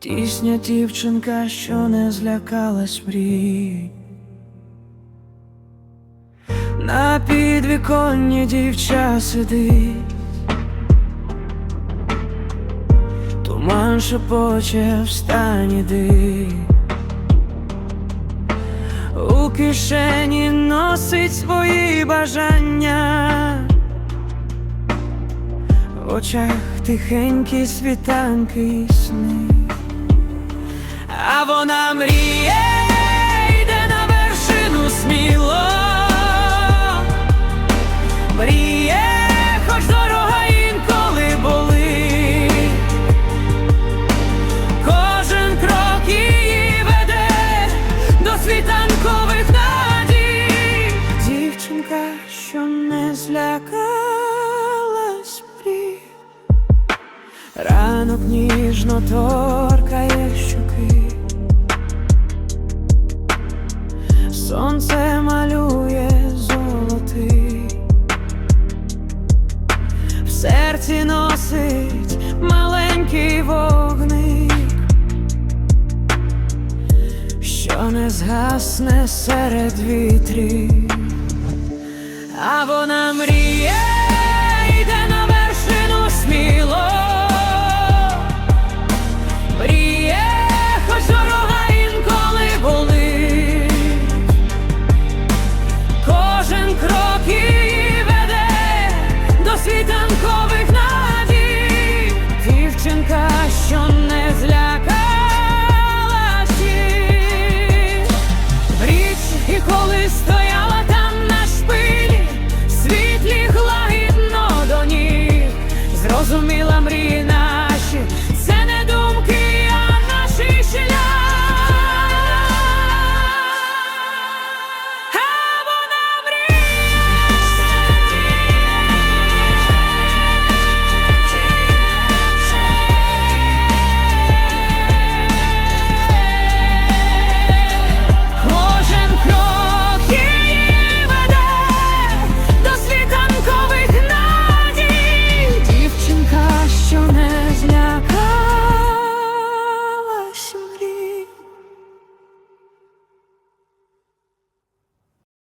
Тісня дівчинка, що не злякалась мрій. На підвіконні дівча сидить, туман шепоче встань іди. У кишені носить свої бажання, в очах тихенькі світанки сни, а вона мріє, йде на вершину сміло, мріє, хоч дорога інколи болить. Кожен крок її веде до світанкових надій. Дівчинка, що не злякалась мрій, ранок ніжно торкає що не згасне серед вітрів, а вона мріє, йде на вершину сміло, мріє, хоч дорога інколи були, кожен крок її веде до світанкових надій, дівчинка, що не зляка.